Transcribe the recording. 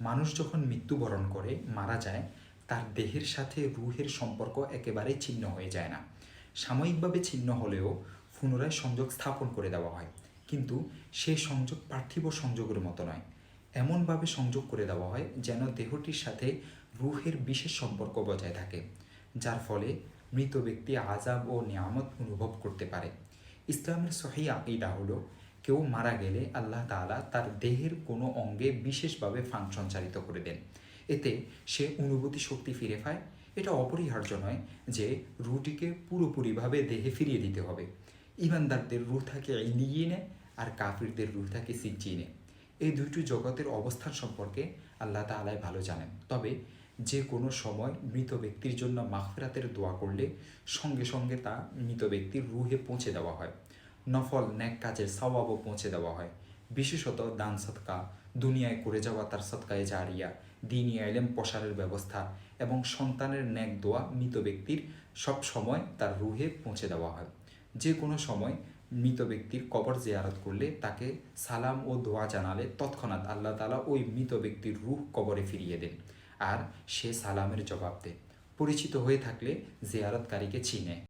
মানুষ যখন মৃত্যুবরণ করে, মারা যায়, তার দেহের সাথে রুহের সম্পর্ক একেবারেই ছিন্ন হয়ে যায় না। সাময়িকভাবে ছিন্ন হলেও পুনরায় সংযোগ স্থাপন করে দেওয়া হয়। কিন্তু সেই সংযোগ পার্থিব সংযোগের মতো নয়। এমনভাবে সংযোগ করে দেওয়া হয় যেন দেহটির সাথে রুহের বিশেষ সম্পর্ক বজায় থাকে, যার ফলে মৃত ব্যক্তি আজাব ও নিয়ামত অনুভব করতে পারে। ইসলামের সহি আকিদা হলো কেউ মারা গেলে আল্লাহ তাআলা তার দেহের কোনো অঙ্গে বিশেষভাবে ফাংশন চালিত করে দেন। এতে সে অনুভূতি শক্তি ফিরে পায়। এটা অপরিহার্য নয় যে রুটিকে পুরোপুরিভাবে দেহে ফিরিয়ে দিতে হবে। ইমানদারদের রুহ থাকে ইলিয়ে আর কাফিরদের রুহ থাকে সিজ্জিনে এই দুইটি জগতের অবস্থান সম্পর্কে আল্লাহ তাআলাই ভালো জানেন। তবে যে কোনো সময় মৃত ব্যক্তির জন্য মাগফিরাতের দোয়া করলে সঙ্গে সঙ্গে তা মৃত ব্যক্তির রুহে পৌঁছে দেওয়া হয়। নফল ন্যাক কাজের সওয়াবও পৌঁছে দেওয়া হয়। বিশেষত দান সৎকা, দুনিয়ায় করে যাওয়া তার সৎকায় জারিয়া দিনী আইলেম প্রসারের ব্যবস্থা এবং সন্তানের ন্যাক দোয়া মৃত ব্যক্তির সব সময় তার রুহে পৌঁছে দেওয়া হয়। যে কোনো সময় মৃত ব্যক্তির কবর জিয়ারত করলে তাকে সালাম ও দোয়া জানালে তৎক্ষণাৎ আল্লাহ তালা ওই মৃত ব্যক্তির রুহ কবরে ফিরিয়ে দেন আর সে সালামের জবাব দেয়। পরিচিত হয়ে থাকলে জিয়ারতকারীকে চিনে।